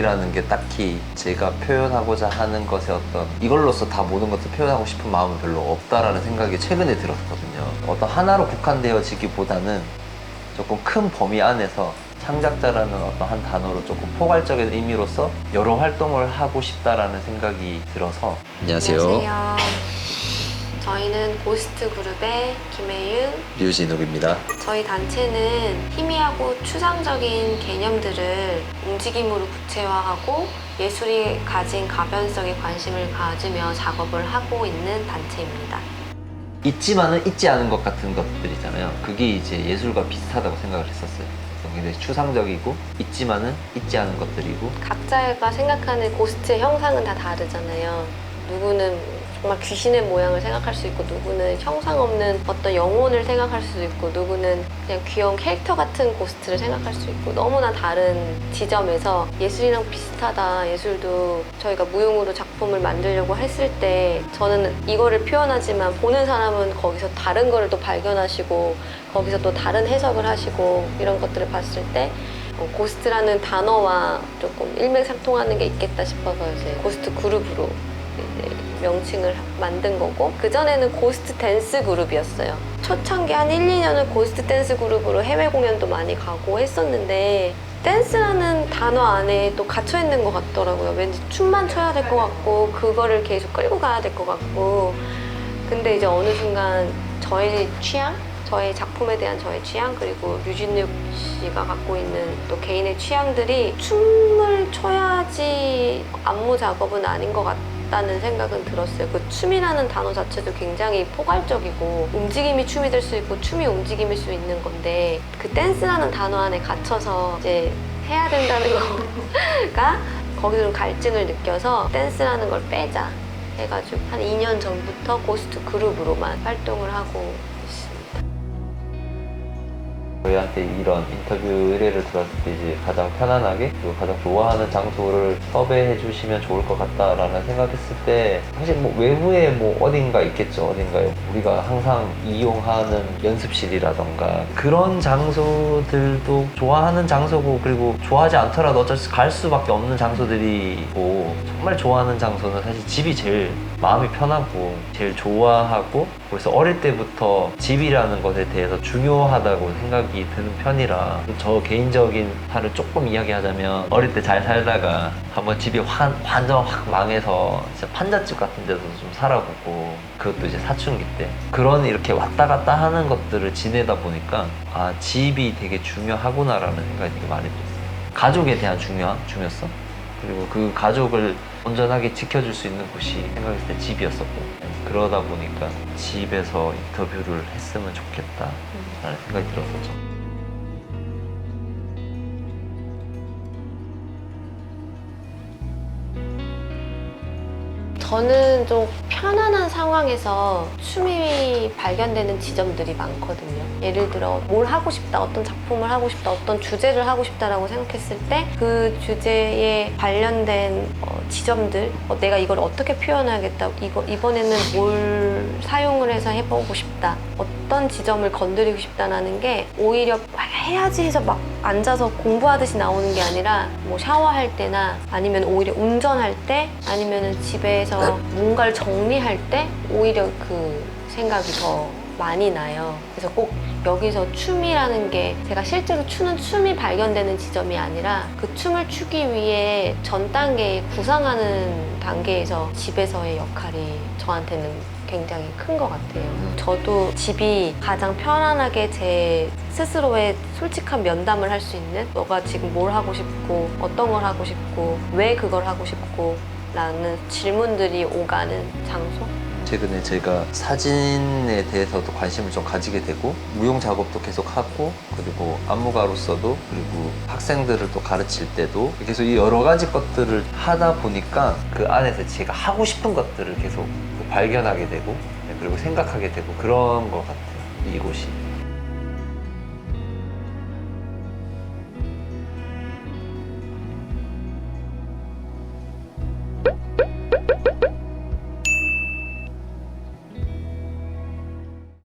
활동이라는 게 딱히 제가 표현하고자 하는 것에 어떤 이걸로써 다 모든 것을 표현하고 싶은 마음은 별로 없다라는 생각이 최근에 들었거든요. 어떤 하나로 국한되어지기보다는 조금 큰 범위 안에서 창작자라는 어떤 한 단어로 조금 포괄적인 의미로서 여러 활동을 하고 싶다라는 생각이 들어서 안녕하세요. 저희는 고스트 그룹의 김혜윤. 류진욱입니다. 저희 단체는 희미하고 추상적인 개념들을 움직임으로 구체화하고 예술이 가진 가변성에 관심을 가지며 작업을 하고 있는 단체입니다. 있지만은 있지 않은 것 같은 것들이잖아요. 그게 이제 예술과 비슷하다고 생각을 했었어요. 굉장히 추상적이고 있지만은 있지 않은 것들이고 각자가 생각하는 고스트의 형상은 다 다르잖아요. 누구는 정말 귀신의 모양을 생각할 수 있고 누구는 형상 없는 어떤 영혼을 생각할 수도 있고 누구는 그냥 귀여운 캐릭터 같은 고스트를 생각할 수 있고 너무나 다른 지점에서 예술이랑 비슷하다. 예술도 저희가 무용으로 작품을 만들려고 했을 때 저는 이거를 표현하지만 보는 사람은 거기서 다른 거를 또 발견하시고 거기서 또 다른 해석을 하시고 이런 것들을 봤을 때 어, 고스트라는 단어와 조금 일맥상통하는 게 있겠다 싶어서 이제 고스트 그룹으로 이제 명칭을 만든 거고 그전에는 고스트 댄스 그룹이었어요. 초창기 한 1, 2년은 고스트 댄스 그룹으로 해외 공연도 많이 가고 했었는데 댄스라는 단어 안에 또 갇혀 있는 것 같더라고요. 왠지 춤만 춰야 될 것 같고 그거를 계속 끌고 가야 될 것 같고 근데 이제 어느 순간 저의 취향 저의 작품에 대한 저의 취향 그리고 류진욱 씨가 갖고 있는 또 개인의 취향들이 춤을 춰야지 안무 작업은 아닌 것 같 다는 생각은 들었어요. 그 춤이라는 단어 자체도 굉장히 포괄적이고 움직임이 춤이 될 수 있고 춤이 움직임일 수 있는 건데 그 댄스라는 단어 안에 갇혀서 이제 해야 된다는 거가 거기서 좀 갈증을 느껴서 댄스라는 걸 빼자 해가지고 한 2년 전부터 고스트 그룹으로만 활동을 하고. 저희한테 이런 인터뷰 의뢰를 들었을 때 이제 가장 편안하게 그리고 가장 좋아하는 장소를 섭외해 주시면 좋을 것 같다라는 생각했을 때 사실 뭐 외부에 뭐 어딘가 있겠죠 어딘가에. 우리가 항상 이용하는 연습실이라던가 그런 장소들도 좋아하는 장소고 그리고 좋아하지 않더라도 어쩔 수 갈 수밖에 없는 장소들이고 정말 좋아하는 장소는 사실 집이 제일 마음이 편하고 제일 좋아하고 그래서 어릴 때부터 집이라는 것에 대해서 중요하다고 생각이 드는 편이라 저 개인적인 탈을 조금 이야기하자면 어릴 때 잘 살다가 한번 집이 환, 완전 확 망해서 진짜 판잣집 같은 데서 좀 살아보고 그것도 이제 사춘기 때 그런 이렇게 왔다 갔다 하는 것들을 지내다 보니까 아 집이 되게 중요하구나라는 생각이 되게 많이 들었어요 가족에 대한 중요함, 중요성 그리고 그 가족을 온전하게 지켜줄 수 있는 곳이 생각했을 때 집이었었고 그러다 보니까 집에서 인터뷰를 했으면 좋겠다라는 생각이 들었었죠. 저는 좀 편안한 상황에서 춤이 발견되는 지점들이 많거든요. 예를 들어 뭘 하고 싶다, 어떤 작품을 하고 싶다, 어떤 주제를 하고 싶다라고 생각했을 때 그 주제에 관련된 어, 지점들, 어, 내가 이걸 어떻게 표현하겠다, 이거 이번에는 뭘 사용을 해서 해보고 싶다, 어떤 지점을 건드리고 싶다라는 게 오히려 막 해야지 해서 막 앉아서 공부하듯이 나오는 게 아니라 뭐 샤워할 때나 아니면 오히려 운전할 때 아니면 집에서 뭔가를 정리할 때 오히려 그 생각이 더 많이 나요. 그래서 꼭 여기서 춤이라는 게 제가 실제로 추는 춤이 발견되는 지점이 아니라 그 춤을 추기 위해 전 단계에 구상하는 단계에서 집에서의 역할이 저한테는 굉장히 큰 것 같아요. 저도 집이 가장 편안하게 제 스스로의 솔직한 면담을 할 수 있는 너가 지금 뭘 하고 싶고 어떤 걸 하고 싶고 왜 그걸 하고 싶고 라는 질문들이 오가는 장소? 최근에 제가 사진에 대해서도 관심을 좀 가지게 되고 무용 작업도 계속 하고 그리고 안무가로서도 그리고 학생들을 또 가르칠 때도 계속 이 여러 가지 것들을 하다 보니까 그 안에서 제가 하고 싶은 것들을 계속 발견하게 되고 네, 그리고 생각하게 되고 그런 것 같아요. 이곳이